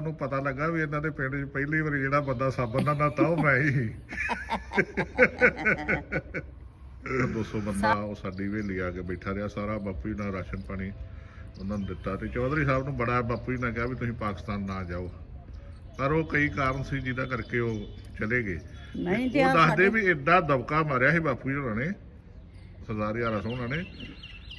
ਨੂੰ ਪਤਾ ਲੱਗਾ ਵੀ ਇਹਨਾਂ ਦੇ ਪਿੰਡ 'ਚ ਪਹਿਲੀ ਵਾਰੀ ਜਿਹੜਾ ਬੰਦਾ ਸਾਬਣ ਨਾਲ ਨਹਾਤਾ ਉਹ ਮੈਂ ਹੀ। 200 ਬੰਦਾ ਉਹ ਸਾਡੀ ਹਵੇਲੀ ਆ ਕੇ ਬੈਠਾ ਰਿਹਾ ਸਾਰਾ ਬਾਪੂ ਜੀ ਨਾਲ ਰਾਸ਼ਨ ਪਾਣੀ ਉਹਨਾਂ ਨੂੰ ਦਿੱਤਾ ਤੇ ਚੌਧਰੀ ਸਾਹਿਬ ਨੂੰ ਬੜਾ ਬਾਪੂ ਜੀ ਨੇ ਕਿਹਾ ਵੀ ਤੁਸੀਂ ਪਾਕਿਸਤਾਨ ਨਾ ਜਾਓ। ਪਰ ਉਹ ਕਈ ਕਾਰਨ ਸੀ ਜਿਹਦਾ ਕਰਕੇ ਉਹ ਚਲੇ ਗਏ। ਨਹੀਂ ਤੇ ਉਹ ਆਹ ਦੱਸਦੇ ਸਾਡੇ ਵੀ ਐਡਾ ਦਬਕਾ ਮਾਰਿਆ ਸੀ ਬਾਪੂ ਜੀ ਹੋਰਾਂ ਨੇ ਸਰਦਾਰ ਯਾਰਾ ਸੋਹਣਾ ਨੇ।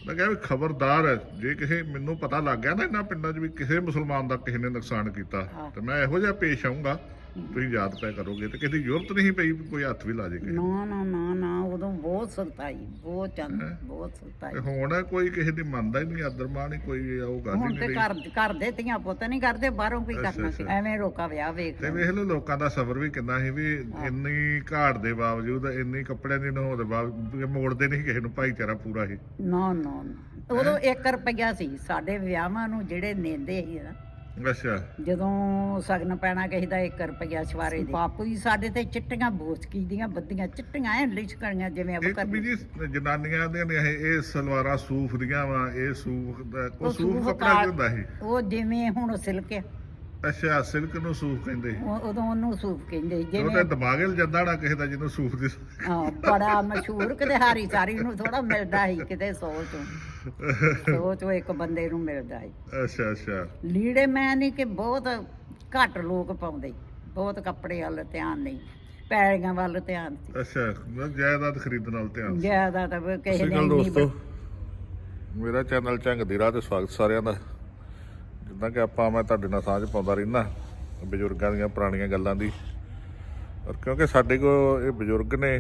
ਮੈਂ ਕਿਹਾ ਵੀ ਖਬਰਦਾਰ ਜੇ ਕਿਸੇ ਮੈਨੂੰ ਪਤਾ ਲੱਗ ਗਿਆ ਨਾ ਇਹਨਾਂ ਪਿੰਡਾਂ 'ਚ ਵੀ ਕਿਸੇ ਮੁਸਲਮਾਨ ਦਾ ਕਿਸੇ ਨੇ ਨੁਕਸਾਨ ਕੀਤਾ ਹਾਂ। ਤੇ ਮੈਂ ਇਹੋ ਜਿਹਾ ਪੇਸ਼ ਆਉਂਗਾ ਤੁਸੀਂ ਯਾਦ ਪੈ ਕਰੋਗੇ ਤੇ ਦੀ ਜ਼ਰੂਰਤ ਨਹੀਂ ਪਈ ਵੀ ਕੋਈ ਹੱਥ ਵੀ ਲਾ ਜੇ ਕਿਸੇ ਨੂੰ। ਨਾ ਨਾ ਨਾ ਉਦੋਂ ਬਹੁਤ ਸਖਤਾਈ ਬਹੁਤ ਚੰਦ ਬਹੁਤ ਤੇ ਸਖਤਾਈ ਹੁਣ ਕੋਈ ਕਿਸੇ ਦੀ ਮੰਨਦਾ ਹੀ ਨਹੀਂ ਆਦਰਮਾਨ ਹੀ ਕੋਈ ਉਹ ਗੱਲ ਹੀ ਹੁਣ ਨਹੀਂ ਤੇ ਰਹੀ। ਘਰ ਘਰ ਦੇ ਧੀਆਂ ਪੁੱਤ ਨਹੀਂ ਕਰਦੇ ਬਾਹਰੋਂ ਕੀ ਕਰਨਾ ਸੀ। ਐਵੇਂ ਰੋਕਾ ਵਿਆਹ ਵੇਖ ਤੇ। ਵੇਖ ਲਓ ਲੋਕਾਂ ਦਾ ਸਬਰ ਵੀ ਕਿੰਨਾ ਸੀ ਵੀ ਇੰਨੀ ਘਾਟ ਦੇ ਬਾਵਜੂਦ ਇੰਨੀ ਕੱਪੜਿਆਂ ਦੀ ਨਹੋ ਦੇ ਬਾਵਜੂਦ ਮੋੜਦੇ ਨਹੀਂ ਕਿਸੇ ਨੂੰ ਭਾਈਚਾਰਾ ਪੂਰਾ ਸੀ। ਨਾ ਨਾ ਨਾ। ਉਦੋਂ 1 ਰੁਪਈਆ ਸੀ ਸਾਡੇ ਵਿਆਹਾਂ ਨੂੰ ਜਿਹੜੇ ਨੇਂਦੇ ਸੀ ਨਾ ਅੱਛਾ। ਜਦੋਂ ਸਗਨ ਪੈਣਾ ਕਿਸੇ ਦਾ 1 ਰੁਪਈਆ ਸ਼ਵਾਰੇ ਦੇ। ਬਾਪੂ ਜੀ ਸਾਡੇ ਤੇ ਚਿੱਟੀਆਂ ਬੋਚਕੀ ਦੀਆਂ ਬੱਦੀਆਂ ਚਿੱਟੀਆਂ ਐ ਲਿਸ਼ਕਣੀਆਂ ਜਿਵੇਂ ਇੱਕ ਅਬਕਰ ਵੀ ਜੀ ਜਨਾਨੀਆਂ ਦੇ ਨੇ ਇਹ ਇਹ ਸਲਵਾਰਾਂ ਸੂਫ ਦੀਆਂ ਵਾ ਇਹ ਸੂਫ ਦਾ ਉਹ ਸੂਫ ਕੱਪੜਾ ਕਾ- ਕੀ ਹੁੰਦਾ ਸੀ। ਉਹ ਜਿਵੇਂ ਹੁਣ ਸਿਲਕ ਆ, ਅੱਛਾ ਸਿਲਕ ਨੂੰ ਸੂਫ ਕਹਿੰਦੇ। ਉਹ- ਉਦੋਂ ਉਹਨੂੰ ਸੂਫ ਕਹਿੰਦੇ। ਉਹ ਤੇ ਜਿਵੇਂ ਦਿਮਾਗ ਜਾਂਦਾ ਨਾ ਕਿਸੇ ਦਾ ਜਿਹਨੂੰ ਸੂਫ ਦੀ ਹਾਂ, ਬੜਾ ਮਸ਼ਹੂਰ ਕਿਤੇ ਹਾਰੀ ਸਾਰੀ ਨੂੰ ਥੋੜਾ ਮਿਲਦਾ ਸੀ ਕਿਤੇ ਸੌ ਚੋਂ ਸੌ ਚੋਂ ਇੱਕ ਬੰਦੇ ਨੂੰ ਮਿਲਦਾ ਸੀ। ਅੱਛਾ ਅੱਛਾ। ਲੀੜੇ ਮੈਂ ਨਹੀਂ ਕਿ ਬਹੁਤ ਘੱਟ ਲੋਕ ਪਾਉਂਦੇ। ਬਹੁਤ ਕੱਪੜੇ ਵੱਲ ਧਿਆਨ ਨਹੀਂ। ਪੈੜੀਆਂ ਵੱਲ ਧਿਆਨ ਸੀ। ਅੱਛਾ ਮੈਂ ਜਾਇਦਾਦ ਖਰੀਦਣ ਨਾਲ ਧਿਆਨ ਜ਼ਿਆਦਾ ਤਾਂ ਵੀ ਕਿਸੇ ਨੇ ਦੋਸਤੋ। ਮੇਰਾ ਚੈਨਲ ਝੰਗ ਦੀ ਰਾਹ ਤੇ ਸਵਾਗਤ ਸਾਰਿਆਂ ਦਾ। ਜਿੱਦਾਂ ਕਿ ਆਪਾਂ, ਮੈਂ ਤੁਹਾਡੇ ਨਾਲ ਸਾਂਝ ਪਾਉਂਦਾ ਰਹਿਣਾ ਬਜ਼ੁਰਗਾਂ ਦੀਆਂ ਪੁਰਾਣੀਆਂ ਗੱਲਾਂ ਦੀ। ਔਰ ਕਿਉਂਕਿ ਸਾਡੇ ਕੋਲ ਇਹ ਬਜ਼ੁਰਗ ਨੇ,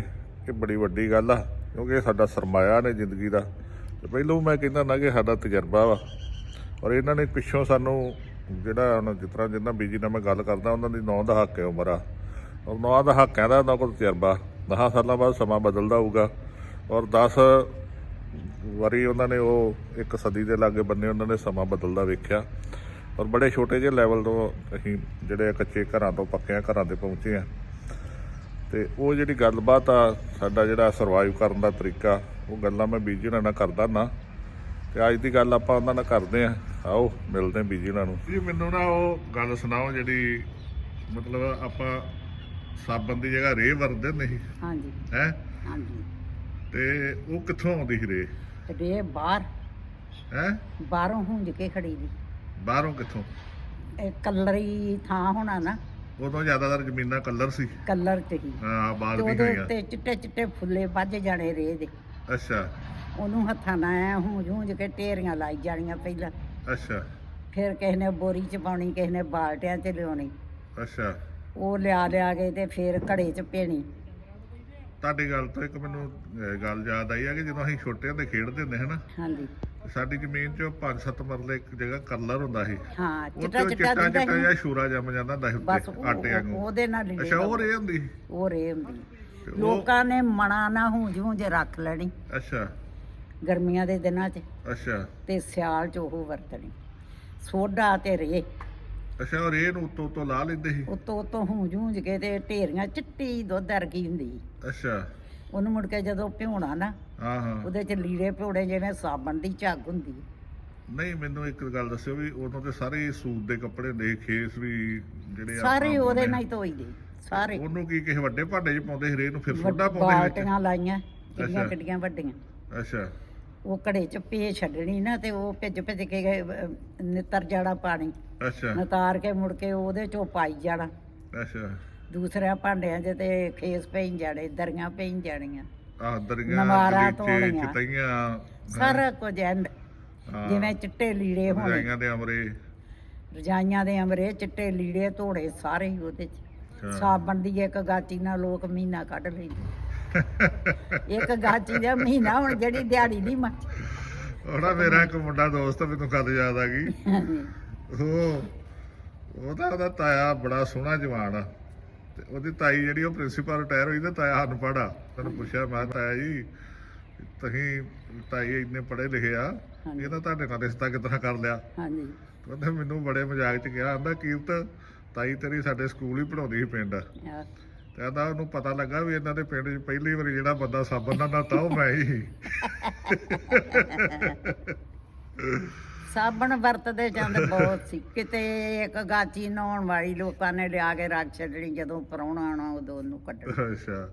ਇਹ ਬੜੀ ਵੱਡੀ ਗੱਲ ਆ, ਕਿਉਂਕਿ ਇਹ ਸਾਡਾ ਸਰਮਾਇਆ ਨੇ ਜ਼ਿੰਦਗੀ ਦਾ। ਤੇ ਪਹਿਲੋਂ ਮੈਂ ਕਹਿੰਦਾ ਨਾ ਕਿ ਸਾਡਾ ਤਜਰਬਾ ਵਾ। ਔਰ ਇਹਨਾਂ ਨੇ ਪਿੱਛੋਂ ਸਾਨੂੰ ਜਿਹੜਾ ਹੁਣ ਜਿਸ ਤਰ੍ਹਾਂ ਜਿੰਨਾ ਬੀਜੀ ਨਾਲ ਮੈਂ ਗੱਲ ਕਰਦਾ, ਉਹਨਾਂ ਦੀ ਨੌ ਦਾ ਹੱਕ ਹੈ ਉਮਰ ਆ। ਔਰ ਨੌ ਦਾ ਹੱਕ ਹੈ ਦਾ ਉਹਨਾਂ ਕੋਲ ਤਜਰਬਾ। 10 ਸਾਲਾਂ ਬਾਅਦ ਸਮਾਂ ਬਦਲਦਾ ਹੋਊਗਾ। ਔਰ 10 ਵਾਰੀ ਉਹਨਾਂ ਨੇ ਉਹ ਇੱਕ ਸਦੀ ਦੇ ਲਾਗੇ ਬੰਨੇ ਉਹਨਾਂ ਨੇ ਸਮਾਂ ਬਦਲਦਾ ਵੇਖਿਆ। ਔਰ ਬੜੇ ਛੋਟੇ ਜਿਹੇ ਲੈਵਲ ਤੋਂ ਅਸੀਂ ਜਿਹੜੇ ਕੱਚੇ ਘਰਾਂ ਤੋਂ ਪੱਕਿਆਂ ਘਰਾਂ ਤੇ ਪਹੁੰਚੇ ਆ। ਤੇ ਉਹ ਜਿਹੜੀ ਗੱਲਬਾਤ ਆ ਸਾਡਾ ਜਿਹੜਾ ਸਰਵਾਈਵ ਕਰਨ ਦਾ ਤਰੀਕਾ ਉਹ ਗੱਲਾਂ ਮੈਂ ਬੀਜੀ ਨਾਲ ਕਰਦਾ ਨਾ। ਤੇ ਅੱਜ ਦੀ ਗੱਲ ਆਪਾਂ ਉਹਨਾਂ ਨਾਲ ਕਰਦੇ ਆ। ਆਓ ਮਿਲਦੇ ਆ ਬੀਜੀ ਨਾਲ ਨੂੰ। ਜੀ ਮੈਨੂੰ ਨਾ ਉਹ ਗੱਲ ਸੁਣਾਓ ਜਿਹੜੀ ਮਤਲਬ ਆਪਾਂ ਸਾਬਣ ਦੀ ਜਗ੍ਹਾ ਰੇ ਵਰਤਦੇ ਹੁੰਦੇ ਸੀ। ਹਾਂਜੀ। ਹੈ? ਹਾਂਜੀ। ਤੇ ਉਹ ਕਿੱਥੋਂ ਆਉਂਦੀ ਸੀ ਰੇ ਤੇ ਵੇ ਬਾਹਰ। ਹੈ? ਬਾਹਰੋਂ ਹੁੰਜ ਕੇ ਖੜੀ ਦੀ ਬਾਹਰੋਂ ਕਿੱਥੋਂ? ਇਹ ਕਲਰੀ ਥਾਂ ਹੋਣਾ ਨਾ। ਉਦੋਂ ਜ਼ਿਆਦਾਤਰ ਜ਼ਮੀਨਾਂ ਕਲਰ ਸੀ। ਕਲਰ ਤੇ ਹੀ। ਹਾਂ ਤੇ ਬਾਗ ਦੀ ਉਹਦੇ ਉੱਤੇ ਚਿੱਟੇ ਚਿੱਟੇ ਫੁੱਲੇ ਵੱਜ ਜਾਣੇ ਰੇ ਦੇ। ਅੱਛਾ। ਉਹਨੂੰ ਹੱਥਾਂ ਨਾਲ ਐ ਹੁੰਜ ਹੁੰਜ ਕੇ ਢੇਰੀਆਂ ਲਾਈ ਜਾਣੀਆਂ ਪਹਿਲਾਂ। ਅੱਛਾ। ਫਿਰ ਕਿਸੇ ਨੇ ਬੋਰੀ ਚ ਪਾਉਣੀ ਕਿਸੇ ਨੇ ਬਾਲਟਿਆਂ 'ਚ ਲਿਆਉਣੀ। ਅੱਛਾ। ਉਹ ਲਿਆ ਲਿਆ ਕੇ ਤੇ ਫਿਰ ਘੜੇ 'ਚ ਪੇਣੀ ਤੁਹਾਡੀ ਗੱਲ ਤੋਂ ਇੱਕ ਮੈਨੂੰ ਅਹ, ਗੱਲ ਯਾਦ ਆਈ ਆ ਕਿ ਜਦੋਂ ਅਸੀਂ ਛੋਟੇ ਹੁੰਦੇ ਖੇਡਦੇ ਹੁੰਦੇ ਹਨਾ ਹਾਂਜੀ। ਸਾਡੀ ਜ਼ਮੀਨ 'ਚ 5-7 ਮਰਲੇ ਇੱਕ ਜਗ੍ਹਾ ਕਲਰ ਹੁੰਦਾ ਸੀ। ਹਾਂ ਚਿੱਟਾ ਚਿੱਟਾ ਦਿੰਦਾ ਜਿਹਾ ਸ਼ੂਰਾ ਜੰਮ ਜਾਂਦਾ ਹੁੰਦਾ ਸੀ ਬਸ ਉੱਤੇ ਉਹ- ਆਟੇ ਉਹ- ਵਾਂਗੂ ਉਹਦੇ ਨਾਲ ਅੱਛਾ ਉਹ ਰੇ ਹੁੰਦੀ? ਸੀ ਉਹ ਰੇ ਹੁੰਦੀ। ਉਹ- ਲੋਕਾਂ ਨੇ ਮਣਾ ਨਾ ਹੁੰਜ ਹੁੰਜ ਰੱਖ ਲੈਣੀ। ਅੱਛਾ। ਗਰਮੀਆਂ ਦੇ ਦਿਨਾਂ 'ਚ। ਅੱਛਾ। ਤੇ ਸਿਆਲ 'ਚ ਉਹ ਵਰਤਣੀ। ਸੋਡਾ ਤੇ ਰੇ। ਅੱਛਾ ਉਹ ਰੇ ਨੂੰ ਉੱਤੋਂ ਉੱਤੋਂ ਲਾ ਲੈਂਦੇ ਸੀ। ਉਤੋਂ ਉਤੋਂ ਹੁੰਜ ਹੁੰਜ ਕੇ ਤੇ ਢੇਰੀਆਂ ਚਿੱਟੀ ਦੁੱਧ ਵਰਗੀ ਹੁੰਦੀ। ਅੱਛਾ। ਉਹਨੂੰ ਮੁੜ ਕੇ ਜਦੋਂ ਭਿਉਣਾ ਨਾ ਹਾਂ ਹਾਂ। ਉਹਦੇ 'ਚ ਲੀੜੇ ਭਿਉਣੇ ਜਿਵੇਂ ਸਾਬਣ ਦੀ ਝੱਗ ਹੁੰਦੀ ਹੈ। ਨਹੀਂ ਮੈਨੂੰ ਇੱਕ ਗੱਲ ਦੱਸਿਓ ਵੀ ਉਦੋਂ ਤੇ ਸਾਰੇ ਸੂਟ ਦੇ ਕੱਪੜੇ ਦੇ ਖੇਸ ਵੀ ਜਿਹੜੇ ਆਪਾਂ ਸਾਰੇ ਉਹਦੇ ਨਾਲ ਹੀ ਧੋਈਦੇ ਸਾਰੇ। ਉਹਨੂੰ ਕੀ ਕਿਸੇ ਵੱਡੇ ਭਾਂਡੇ 'ਚ ਪਾਉਂਦੇ ਸੀ ਰੇ ਨੂੰ ਫਿਰ ਸੋਡਾ ਪਾਉਂਦੇ ਵਿੱਚ? ਬਾਲਟੀਆਂ ਲਾਈਆਂ ਅੱਛਾ। ਕਿੱਡੀਆਂ ਵੱਡੀਆਂ। ਅੱਛਾ। ਉਹ ਘੜੇ 'ਚ ਪੇ ਛੱਡਣੀ ਨਾ ਤੇ ਉਹ ਭਿੱਜ ਭਿੱਜ ਕੇ ਗਏ, ਅਹ, ਨਿੱਤਰ ਜਾਣਾ ਪਾਣੀ। ਅੱਛਾ। ਨਤਾਰ ਕੇ ਮੁੜ ਕੇ ਉਹਦੇ 'ਚੋਂ ਪਾਈ ਜਾਣਾ। ਅੱਛਾ। ਦੂਸਰਿਆਂ ਭਾਂਡਿਆਂ 'ਚ ਤੇ ਖੇਸ ਪਈ ਜਾਣੇ ਦਰੀਆਂ ਪਈ ਜਾਣੀਆਂ। ਦਰੀਆਂ ਸਾਰਾ ਕੁਝ ਹਾਂ, ਜਿਵੇਂ ਚਿੱਟੇ ਲੀੜੇ ਹੋਣੇ। ਰਜਾਈਆਂ ਦੇ ਅਮਰੇ। ਰਜਾਈਆਂ ਦੇ ਅਮਰੇ ਚਿੱਟੇ ਲੀੜੇ ਧੋੜੇ ਸਾਰੇ ਹੀ ਉਹਦੇ 'ਚ। ਸਾਬਣ ਦੀ ਇੱਕ ਗਾਚੀ ਨਾਲ ਲੋਕ ਮਹੀਨਾ ਕੱਢ ਲੈਂਦੇ। ਇੱਕ ਗਾਚੀ ਦਾ ਮਹੀਨਾ ਹੁਣ ਜਿਹੜੀ ਦਿਹਾੜੀ ਦੀ ਮੱਚ ਉਹਦਾ ਮੇਰਾ ਇੱਕ ਮੁੰਡਾ ਦੋਸਤ ਮੈਨੂੰ ਕਦ ਯਾਦ ਆ ਗਈ। ਉਹ ਉਹਦਾ ਉਹਦਾ ਤਾਇਆ ਬੜਾ ਸੋਹਣਾ ਜਵਾਨ ਆ। ਤੇ ਉਹਦੀ ਤਾਈ ਜਿਹੜੀ ਉਹ ਪ੍ਰਿੰਸੀਪਲ ਰਿਟਾਇਰ ਹੋਈ ਤੇ ਤਾਇਆ ਅਨਪੜ੍ਹ ਆ ਤੈਨੂੰ ਪੁੱਛਿਆ ਮੈਂ ਤਾਇਆ ਜੀ ਤੁਸੀਂ ਤਾਈ ਇੰਨੇ ਪੜ੍ਹੇ ਲਿਖੇ ਆ। ਇਹ ਤਾਂ ਤੁਹਾਡੇ ਨਾਲ ਰਿਸ਼ਤਾ ਕਿਤਨਾ ਕਰ ਲਿਆ। ਹਾਂਜੀ। ਉਹਨੇ ਮੈਨੂੰ ਬੜੇ ਮਜ਼ਾਕ ਚ ਕਿਹਾ ਆਂਦਾ ਕੀਰਤ ਤਾਈ ਤੇਰੀ ਸਾਡੇ ਸਕੂਲ ਹੀ ਪੜਾਉਂਦੀ ਸੀ ਪਿੰਡ। ਤੇ ਆਂਦਾ ਉਹਨੂੰ ਪਤਾ ਲੱਗਾ ਵੀ ਇਹਨਾਂ ਦੇ ਪਿੰਡ 'ਚ ਪਹਿਲੀ ਵਾਰੀ ਜਿਹੜਾ ਬੰਦਾ ਸਾਬਣ ਨਾਲ ਨਹਾਤਾ ਉਹ ਮੈਂ ਹੀ। ਸਾਬਣ ਵਰਤਦੇ ਜਾਂਦੇ ਬਹੁਤ ਸੀ। ਕਿਤੇ ਇੱਕ ਗਾਚੀ ਨਹਾਉਣ ਵਾਲੀ ਲੋਕਾਂ ਨੇ ਲਿਆ ਕੇ ਰੱਖ ਛੱਡਣੀ ਜਦੋਂ ਪਰੌਣਾ ਆਉਣਾ ਉਦੋਂ ਉਹਨੂੰ ਕੱਢਣਾ। ਅੱਛਾ।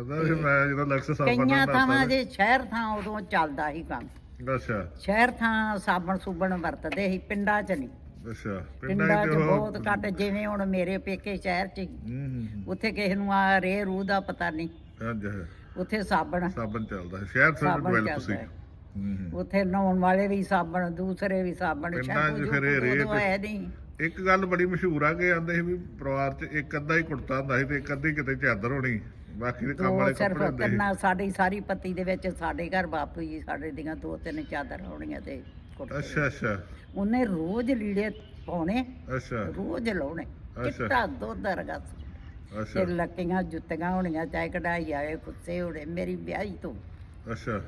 ਅਦਾ ਵੀ ਮੈਂ ਜਦੋਂ ਲਕਸ ਸਾਬਣ ਕਈਆਂ ਥਾਵਾਂ ਜੇ ਸ਼ਹਿਰ ਥਾਂ ਉਦੋਂ ਚੱਲਦਾ ਸੀ ਕੰਮ। ਅੱਛਾ। ਸ਼ਹਿਰ ਥਾਂ ਸਾਬਣ ਸੁਬਣ ਵਰਤਦੇ ਸੀ ਪਿੰਡਾਂ 'ਚ ਨਹੀਂ। ਅੱਛਾ। ਪਿੰਡਾਂ 'ਚ ਬਹੁਤ ਘੱਟ ਜਿਵੇਂ ਹੁਣ ਮੇਰੇ ਪੇਕੇ ਸ਼ਹਿਰ 'ਚ। ਹੂੰ। ਹੂੰ, ਹੂੰ ਉੱਥੇ ਕਿਸੇ ਨੂੰ ਆ ਰੇ ਰੂ ਦਾ ਪਤਾ ਨਹੀਂ। ਹਾਂਜੀ ਹਾਂ, ਉੱਥੇ ਸਾਬਣ। ਸਾਬਣ ਚੱਲਦਾ ਸ਼ਹਿਰ ਸਾਬਣ ਡਵੈਲਪ ਸੀ ਹੈ। ਹੂੰ ਹੂੰ। ਉੱਥੇ ਨਹਾਉਣ ਵਾਲੇ ਵੀ ਸਾਬਣ ਦੂਸਰੇ ਵੀ ਸਾਬਣ ਪਿੰਡਾਂ 'ਚ ਸ਼ੈਂਪੂ ਫਿਰ ਇਹ ਜੂਪੂ ਉਦੋਂ ਰੇਟ- ਹੈ ਨਹੀਂ ਇੱਕ ਗੱਲ ਬੜੀ ਮਸ਼ਹੂਰ ਆ ਕਿ ਆਂਦੇ ਸੀ ਵੀ ਪਰਿਵਾਰ 'ਚ ਇੱਕ ਅੱਧਾ ਹੀ ਕੁੜਤਾ ਹੁੰਦਾ ਸੀ ਤੇ ਇੱਕ ਅੱਧੀ ਕਿਤੇ ਚਾਦਰ ਹੋਣੀ ਬਾਕੀ ਦੇ ਕੰਮ ਵਾਲੇ ਕੱਪੜੇ ਹੁੰਦੇ ਸੀ। ਤਿੰਨਾਂ ਸਾਡੀ ਸਾਰੀ ਪੱਤੀ ਦੇ ਵਿੱਚ ਸਾਡੇ ਘਰ ਬਾਪੂ ਜੀ ਸਾਡੇ ਦੀਆਂ ਦੋ ਤਿੰਨ ਚਾਦਰ ਹੋਣੀਆਂ ਤੇ ਕੁੜਤੇ। ਅੱਛਾ ਅੱਛਾ। ਉਹਨੇ ਰੋਜ਼ ਲੀੜੇ ਪਾਉਣੇ ਅੱਛਾ। ਰੋਜ਼ ਲਾਉਣੇ। ਚਿੱਟਾ ਦੁੱਧ ਵਰਗਾ ਅੱਛਾ। ਤੇ ਲੱਕੀਆਂ ਜੁੱਤੀਆਂ ਹੋਣੀਆਂ ਚਾਹੇ ਕਢਾਈ ਵਾਲੇ ਕੁੱਤੇ ਹੋਣੇ ਮੇਰੀ ਵਿਆਹੀ ਤੋਂ। ਅੱਛਾ।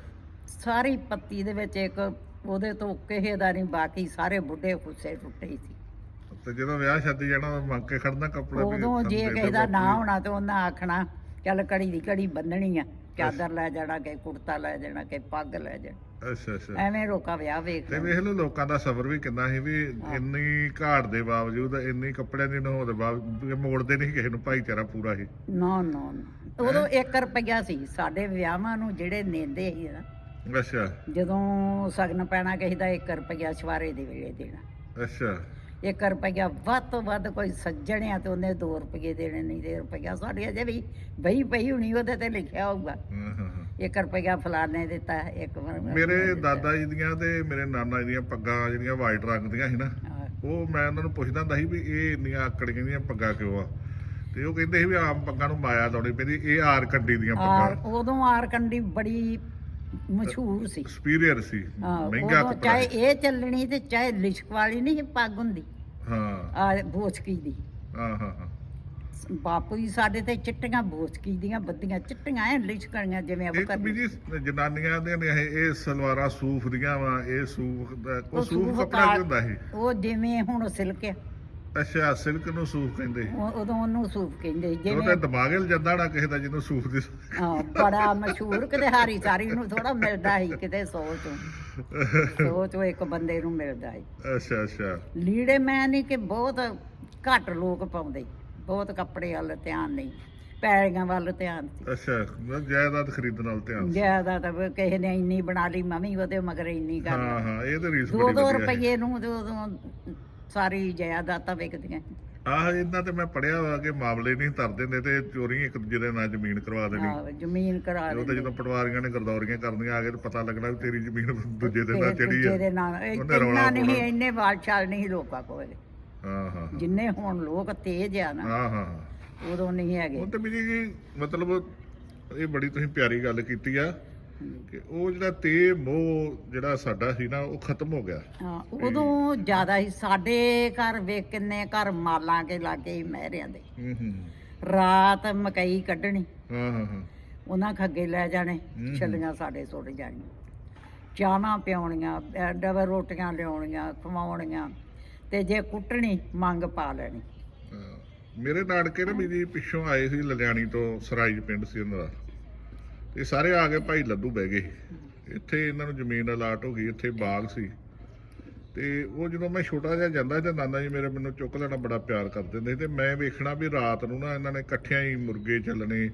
ਸਾਰੀ ਪੱਤੀ ਦੇ ਵਿੱਚ ਇੱਕ ਉਹਦੇ ਤੋਂ ਕਿਸੇ ਦਾ ਨਹੀਂ ਬਾਕੀ ਸਾਰੇ ਬੁੱਢੇ ਖੁੱਸੇ ਟੁੱਟੇ ਹੀ ਸੀ ਤੇ ਜਦੋਂ ਵਿਆਹ ਸ਼ਾਦੀ ਜਾਣਾ ਮੰਗ ਕੇ ਖੜਨਾ ਕੱਪੜਾ ਵੀ ਉਦੋਂ ਜੇ ਕਿਸੇ ਦਾ ਨਾ ਹੋਣਾ ਤੇ ਉਹਨਾਂ ਆਖਣਾ ਚੱਲ ਕੜੀ ਦੀ ਕੜੀ ਬੰਨਣੀ ਆ ਚਾਦਰ ਲੈ ਜਾਣਾ ਕਿ ਕੁੜਤਾ ਲੈ ਜਾਣਾ ਕਿ ਪੱਗ ਲੈ ਜਾਣਾ। ਅੱਛਾ ਅੱਛਾ ਐਵੇਂ ਲੋਕਾਂ ਵਿਆਹ ਵੇਖ ਤੇ। ਵੇਖ ਲਓ ਲੋਕਾਂ ਦਾ ਸਬਰ ਵੀ ਕਿੰਨਾ ਸੀ ਵੀ ਇੰਨੀ ਘਾਟ ਦੇ ਬਾਵਜੂਦ ਇੰਨੀ ਕੱਪੜਿਆਂ ਦੀ ਨਹੋ ਦੇ ਬਾਵਜੂਦ ਮੋੜਦੇ ਨਹੀਂ ਕਿਸੇ ਨੂੰ ਭਾਈਚਾਰਾ ਪੂਰਾ ਸੀ ਨਾ ਨਾ। ਉਦੋਂ 1 ਰੁਪਈਆ ਸੀ ਸਾਡੇ ਵਿਆਹਾਂ ਨੂੰ ਜਿਹੜੇ ਨੇਂਦੇ ਸੀ ਨਾ ਅੱਛਾ। ਜਦੋਂ ਸਗਨ ਪੈਣਾ ਕਿਸੇ ਦਾ 1 ਰੁਪਈਆ ਸ਼ਵਾਰੇ ਦੇ ਵੇਲੇ ਦੇਣਾ। ਅੱਛਾ। 1 ਰੁਪਈਆ ਵੱਧ ਤੋਂ ਵੱਧ ਕੋਈ ਸੱਜਣਿਆ ਤੇ ਉਹਨੇ 2 ਰੁਪਏ ਦੇਣੇ ਨਹੀਂ ਦੇ ਰੁਪਈਆ ਸਾਡੇ ਅਜੇ ਵੀ ਬਈ ਪਈ ਹੁਣੀ ਉਹਦੇ ਤੇ ਲਿਖਿਆ ਹੋਊਗਾ। ਹਾਂ। ਹਾਂ ਹਾਂ 1 ਰੁਪਈਆ ਫਲਾਣੇ ਦਿੱਤਾ ਇੱਕ ਵਾਰ ਮੇਰੇ ਦਾਦਾ ਜੀ ਦੀਆਂ ਤੇ ਮੇਰੇ ਨਾਨਾ ਜੀ ਦੀਆਂ ਪੱਗਾਂ ਜਿਹੜੀਆਂ ਵਾਈਟ ਰੰਗ ਦੀਆਂ ਸੀ ਨਾ ਹਾਂ, ਉਹ ਮੈਂ ਉਹਨਾਂ ਨੂੰ ਪੁੱਛਦਾ ਹੁੰਦਾ ਸੀ ਵੀ ਇਹ ਇੰਨੀਆਂ ਆਕੜੀਆਂ ਦੀਆਂ ਪੱਗਾਂ ਕਿਉਂ ਆ? ਤੇ ਉਹ ਕਹਿੰਦੇ ਸੀ ਵੀ ਆਮ ਪੱਗਾਂ ਨੂੰ ਮਾਇਆ ਲਾਉਣੀ ਪੈਂਦੀ ਇਹ ਆਰ ਕੱਡੀ ਦੀਆਂ ਆਰ ਪੱਗਾਂ। ਉਦੋਂ ਆਰ ਕੰਡੀ ਬੜੀ ਮਸ਼ਹੂਰ ਸੀ। ਸੁਪੀਰੀਅਰ ਸੀ। ਹਾਂ ਮਹਿੰਗਾ ਉਦੋਂ ਕੱਪੜਾ ਚਾਹੇ। ਇਹ ਚੱਲਣੀ ਤੇ ਚਾਹੇ ਲਿਸ਼ਕ ਵਾਲੀ ਨਹੀਂ ਪੱਗ ਹੁੰਦੀ। ਹਾਂ। ਆ ਬੋਚਕੀ ਦੀ। ਹਾਂ ਹਾਂ ਹਾਂ। ਬਾਪੂ ਜੀ ਸਾਡੇ ਤੇ ਚਿੱਟੀਆਂ ਬੋਚਕੀ ਦੀਆਂ ਬੱਦੀਆਂ ਚਿੱਟੀਆਂ ਐ ਲਿਸ਼ਕਣੀਆਂ ਜਿਵੇਂ ਇੱਕ ਅਬਕਰ ਵੀ ਜੀ ਜਨਾਨੀਆਂ ਦੇ ਨੇ ਇਹ ਇਹ ਸਲਵਾਰਾਂ ਸੂਫ ਦੀਆਂ ਵਾ ਇਹ ਸੂਫ ਦਾ ਉਹ ਸੂਫ ਕੱਪੜਾ ਕੀ ਹੁੰਦਾ ਸੀ? ਉਹ ਜਿਵੇਂ ਹੁਣ ਸਿਲਕ ਆ। ਅੱਛਾ ਸਿਲਕ ਨੂੰ ਸੂਫ ਕਹਿੰਦੇ। ਉਹ- ਉਦੋਂ ਉਹਨੂੰ ਸੂਫ ਕਹਿੰਦੇ ਉਹ ਤੇ ਜਿਵੇਂ ਦਿਮਾਗ ਹੀ ਜਾਂਦਾ ਨਾ ਕਿਸੇ ਦਾ ਜਿਹਨੂੰ ਸੂਫ ਦੀ ਹਾਂ, ਬੜਾ ਮਸ਼ਹੂਰ ਕਿਤੇ ਹਾਰੀ ਸਾਰੀ ਨੂੰ ਥੋੜਾ ਮਿਲਦਾ ਸੀ ਕਿਤੇ ਸੌ ਚੋਂ। ਸੌ ਚੋਂ ਇੱਕ ਬੰਦੇ ਨੂੰ ਮਿਲਦਾ ਸੀ। ਅੱਛਾ ਅੱਛਾ। ਲੀੜੇ ਮੈਂ ਨਹੀਂ ਕਿ ਬਹੁਤ ਘੱਟ ਲੋਕ ਪਾਉਂਦੇ ਬਹੁਤ ਕੱਪੜੇ ਵੱਲ ਧਿਆਨ ਨਹੀਂ ਪੈੜੀਆਂ ਵੱਲ ਧਿਆਨ ਸੀ। ਅੱਛਾ ਮਤਲਬ ਜਾਇਦਾਦ ਖਰੀਦਣ ਨਾਲ ਧਿਆਨ। ਜ਼ਿਆਦਾ ਤਾਂ ਕਿਸੇ ਨੇ ਇੰਨੀ ਬਣਾ ਲਈ ਮੈਂ ਵੀ ਉਹਦੇ ਮਗਰ ਇੰਨੀ ਕਰ ਹਾਂ। ਹਾਂ ਇਹ ਤਾਂ ਰੀਸ ਬੜੀ ਦੋ ਵਧੀਆ ਹੈ ਰੁਪਏ ਨੂੰ ਤੇ ਉਦੋਂ ਸਾਰੀ ਜਾਇਦਾਦਾਂ ਵਿਕਦੀਆਂ ਆਹ ਇਹਨਾਂ ਤੇ ਮੈਂ ਪੜਿਆ ਵਾ ਕਿ ਮਾਮਲੇ ਨਹੀਂ ਤਰ ਦਿੰਦੇ ਤੇ ਚੋਰੀ ਇੱਕ ਦੂਜੇ ਦੇ ਨਾਂ ਜ਼ਮੀਨ ਕਰਵਾ ਦੇਣੀ। ਆਹ, ਜ਼ਮੀਨ ਕਰਾ ਉਹ ਤਾਂ ਜਦੋਂ ਪਟਵਾਰੀਆਂ ਨੇ ਗਰਦੌਰੀਆਂ ਕਰਨੀਆਂ ਆ ਕੇ ਤੇ ਪਤਾ ਲੱਗਣਾ ਵੀ ਤੇਰੀ ਜ਼ਮੀਨ ਦੂਜੇ ਦੇ ਨਾਂ ਚੜੀ ਦੂਜੇ ਆ। ਦੇ ਨਾਲ ਇਹ ਉਹਨੇ ਰੌਲਾ ਇੰਨਾ ਨਹੀਂ ਪਾਉਣਾ। ਇੰਨੇ ਵਾਲਛਾਲ ਨਹੀਂ ਲੋਕਾਂ ਕੋਲ। ਹਾਂ ਹਾਂ ਹਾਂ। ਜਿੰਨੇ ਹੁਣ ਲੋਕ ਤੇਜ਼ ਆ ਨਾ ਹਾਂ ਹਾਂ ਹਾਂ। ਉਦੋਂ ਨਹੀਂ ਹੈਗੇ। ਉਹ ਤੇ ਵੀ ਜੀ ਮਤਲਬ ਇਹ ਬੜੀ ਤੁਸੀਂ ਪਿਆਰੀ ਗੱਲ ਕੀਤੀ ਆ। ਕਿ ਉਹ ਜਿਹੜਾ ਤੇ ਮੋਹ ਜਿਹੜਾ ਸਾਡਾ ਸੀ ਨਾ ਉਹ ਖਤਮ ਹੋ ਗਿਆ। ਹਾਂ ਉਦੋਂ ਜ਼ਿਆਦਾ ਹੀ ਸਾਡੇ ਘਰ ਵੇਖ ਕਿੰਨੇ ਘਰ ਮਾਲਾਂ ਕੇ ਲਾਗੇ ਹੀ ਮਹਿਰਿਆਂ ਦੇ। ਹੂੰ ਹੂੰ ਰਾਤ ਮਕਈ ਕੱਢਣੀ। ਹਾਂ ਹਾਂ ਹਾਂ। ਉਹਨਾਂ ਖੱਗੇ ਲੈ ਜਾਣੇ। ਛੱਲੀਆਂ ਸਾਡੇ ਸੁੱਟ ਜਾਣੀਆਂ। ਚਾਹਾਂ ਪਿਆਉਣੀਆਂ ਡਬਲ ਰੋਟੀਆਂ ਲਿਆਉਣੀਆਂ ਖਵਾਉਣੀਆਂ ਤੇ ਜੇ ਕੁੱਟਣੀ ਮੰਗ ਪਾ ਲੈਣੀ। ਮੇਰੇ ਨਾਨਕੇ ਨਾ ਵੀ ਜੀ ਪਿੱਛੋਂ ਆਏ ਸੀ ਲਲਿਆਣੀ ਤੋਂ ਸਰਾਈ ਪਿੰਡ ਸੀ ਉਹਨਾਂ ਦਾ। ਤੇ ਸਾਰੇ ਆ ਕੇ ਭਾਈ ਲੱਡੂ ਬਹਿ ਗਏ ਇੱਥੇ ਇਹਨਾਂ ਨੂੰ ਜ਼ਮੀਨ ਅਲਾਟ ਹੋ ਗਈ, ਇੱਥੇ ਬਾਗ ਸੀ। ਤੇ ਉਹ ਜਦੋਂ ਮੈਂ ਛੋਟਾ ਜਿਹਾ ਜਾਂਦਾ ਸੀ ਤੇ ਨਾਨਾ ਜੀ ਮੇਰੇ ਮੈਨੂੰ ਚੁੱਕ ਲੈਣਾ ਬੜਾ ਪਿਆਰ ਕਰਦੇ ਹੁੰਦੇ ਸੀ ਤੇ ਮੈਂ ਵੇਖਣਾ ਵੀ ਰਾਤ ਨੂੰ ਨਾ ਇਹਨਾਂ ਨੇ ਇਕੱਠਿਆਂ ਹੀ ਮੁਰਗੇ ਚੱਲਣੇ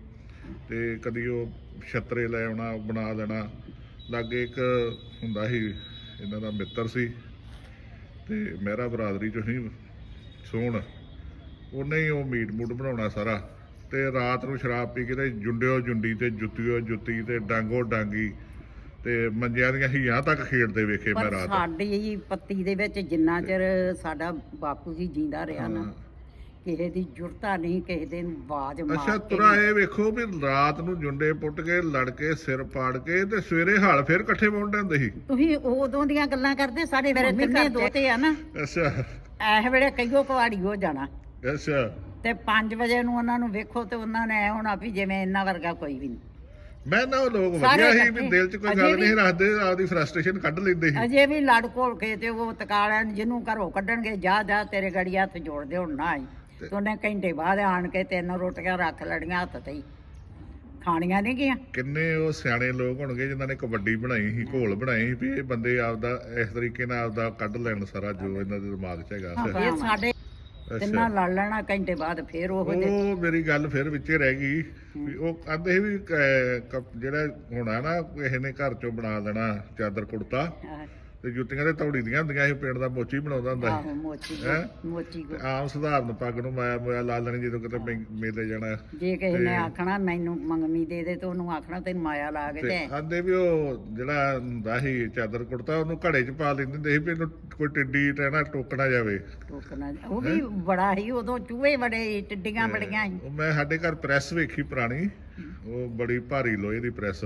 ਤੇ ਕਦੀ ਉਹ ਛਤਰੇ ਲੈ ਆਉਣਾ ਬਣਾ ਦੇਣਾ ਲਾਗੇ ਇੱਕ ਹੁੰਦਾ ਸੀ, ਇਹਨਾਂ ਦਾ ਮਿੱਤਰ ਸੀ ਤੇ ਮਹਿਰਾ ਬਰਾਦਰੀ ਚੋਂ ਹੀ ਸੋਹਣ। ਉਹਨੇ ਹੀ ਉਹ ਮੀਟ ਮੂਟ ਬਣਾਉਣਾ ਸਾਰਾ। ਤੇ ਰਾਤ ਨੂੰ ਸ਼ਰਾਬ ਪੀ ਕੇ ਤੇ ਜੁੰਡਿਓ ਜੁੰਡੀ ਤੇ ਜੁੱਤੀਓ ਜੁੱਤੀ ਤੇ ਡਾਂਗੋ ਡਾਂਗੀ ਤੇ ਮੰਜਿਆਂ ਦੀਆਂ ਹੀਆਂ ਤੱਕ ਖੇਡਦੇ ਵੇਖੇ ਮੈਂ ਪਰ ਰਾਤ। ਸਾਡੀ ਪੱਤੀ ਦੇ ਵਿੱਚ ਜਿੰਨਾ ਚਿਰ ਸਾਡਾ ਬਾਪੂ ਜੀ ਜਿੰਦਾ ਰਿਹਾ ਨਾ। ਕਿਸੇ ਦੀ ਜੁਰਤਾ ਨਹੀਂ ਕਿਸੇ ਦੇ ਆਵਾਜ਼ ਮਾਰ ਅੱਛਾ ਤੁਰਾ ਇਹ ਵੇਖੋ ਵੀ ਰਾਤ ਨੂੰ ਜੁੰਡੇ ਪੁੱਟ ਕੇ ਲੜ ਕੇ ਸਿਰ ਪਾੜ ਕੇ ਤੇ ਸਵੇਰੇ ਹਾਲ ਫੇਰ ਇਕੱਠੇ ਪਹੁੰਚਦੇ ਹੁੰਦੇ ਸੀ। ਤੁਸੀਂ ਉਦੋਂ ਦੀਆਂ ਗੱਲਾਂ ਕਰਦੇ ਸਾਡੇ ਮੇਰੇ ਤਿੰਨੇ ਦੋਤੇ ਆ ਨਾ। ਅੱਛਾ। ਐਸ ਵੇਲੇ ਕਈਓ ਕੁਆੜੀ ਹੋ ਜਾਣਾ। ਅੱਛਾ। ਤੇ 5 ਵਜੇ ਨੂੰ ਉਹਨਾਂ ਨੂੰ ਵੇਖੋ ਤੇ ਉਹਨਾਂ ਨੇ ਐ ਹੋਣਾ ਵੀ ਜਿਵੇਂ ਇਹਨਾਂ ਵਰਗਾ ਕੋਈ ਵੀ ਨਹੀਂ। ਮੈਂ ਨਾ ਉਹ ਲੋਕ ਸਾਰੇ ਵਧੀਆ ਸੀ ਇਕੱਠੇ। ਵੀ ਦਿਲ 'ਚ ਕੋਈ ਅਜੇ ਗੱਲ ਵੀ- ਨਹੀਂ ਰੱਖਦੇ ਆਪਦੀ ਫਰਸਟ੍ਰੇਸ਼ਨ ਕੱਢ ਲੈਂਦੇ ਸੀ। ਅਜੇ ਵੀ ਲੜ ਘੋਲ ਕੇ ਤੇ ਉਹ ਤਕਾਲਿਆਂ ਨੂੰ ਜਿਹਨੂੰ ਘਰੋਂ ਕੱਢਣਗੇ ਜਾ ਜਾ ਤੇਰੇ ਗੜੀ ਹੱਥ ਜੋੜਦੇ ਹੁਣ ਨਾ ਆਈ। ਤੇ ਉਹਨੇ ਘੰਟੇ ਬਾਅਦ ਆਣ ਕੇ ਤਿੰਨ ਰੋਟੀਆਂ ਰੱਖ ਲੜੀਆਂ ਹੱਥ ਤੇ ਹੀ। ਖਾਣੀਆਂ ਨਹੀਂ ਗਿਆ ਕਿੰਨੇ ਉਹ ਸਿਆਣੇ ਲੋਕ ਹੋਣਗੇ ਜਿਨ੍ਹਾਂ ਨੇ ਕਬੱਡੀ ਬਣਾਈ ਸੀ ਘੋਲ ਬਣਾਈ ਸੀ ਵੀ ਇਹ ਬੰਦੇ ਆਪਦਾ ਇਸ ਤਰੀਕੇ ਨਾਲ ਆਪਦਾ ਕੱਢ ਲੈਣ ਸਾਰਾ ਜੋ ਇਹਨਾਂ ਦੇ ਦਿਮਾਗ 'ਚ ਹੈਗਾ। ਇਹ ਸਾਡੇ ਤਿੰਨਾਂ ਲੜ ਲੈਣਾ ਘੰਟੇ ਬਾਅਦ ਫੇਰ ਉਹ ਜੇ ਉਹ ਮੇਰੀ ਗੱਲ ਫਿਰ ਵਿੱਚੇ ਰਹਿ ਗਈ ਵੀ ਉਹ ਕਹਿੰਦੇ ਸੀ ਵੀ ਕ- ਜਿਹੜਾ ਹੋਣਾ ਨਾ ਕਿਸੇ ਨੇ ਘਰ ਚੋਂ ਬਣਾ ਦੇਣਾ ਚਾਦਰ ਕੁੜਤਾ। ਹਾਂ, ਤੇ ਜੁੱਤੀਆਂ ਤੇ ਤੌੜੀ ਦੀਆਂ ਹੁੰਦੀਆਂ ਸੀ ਪਿੰਡ ਦਾ ਮੋਚੀ ਬਣਾਉਂਦਾ ਹੁੰਦਾ ਆਹੋ ਮੋਚੀ ਕੋ- ਹੈਂ? ਮੋਚੀ ਕੋ ਆਮ ਸਧਾਰਨ ਪੱਗ ਨੂੰ ਮਾਇਆ ਮੋਇਆ ਲਾ ਲੈਣੀ ਜਦੋਂ ਕਿਤੇ ਮੇ- ਮੇਲੇ ਜਾਣਾ। ਜੇ ਕਿਸੇ ਨੇ ਆਖਣਾ ਮੈਨੂੰ ਮੰਗਮੀ ਦੇ ਦੇ ਤੇ ਉਹਨੂੰ ਆਖਣਾ ਤੈਨੂੰ ਮਾਇਆ ਲਾ ਕੇ ਤੇ ਤੇ ਆਂਦੇ ਵੀ ਉਹ ਜਿਹੜਾ ਹੁੰਦਾ ਸੀ ਚਾਦਰ ਕੁੜਤਾ ਉਹਨੂੰ ਘੜੇ 'ਚ ਪਾ ਲੈਂਦੇ ਹੁੰਦੇ ਸੀ ਵੀ ਇਹਨੂੰ ਕੋਈ ਟਿੱਡੀ ਨਾ ਟੋਕਣਾ ਜਾਵੇ ਟੋਕਣਾ ਉਹ ਵੀ ਬੜਾ ਹੀ ਉਦੋਂ ਚੂਹੇ ਬੜੇ ਸੀ, ਟਿੱਡੀਆਂ ਬੜੀਆਂ ਸੀ। ਉਹ ਮੈਂ ਸਾਡੇ ਘਰ ਪ੍ਰੈਸ ਵੇਖੀ ਪੁਰਾਣੀ। ਉਹ ਬੜੀ ਭਾਰੀ ਲੋਹੇ ਦੀ ਪ੍ਰੈਸ।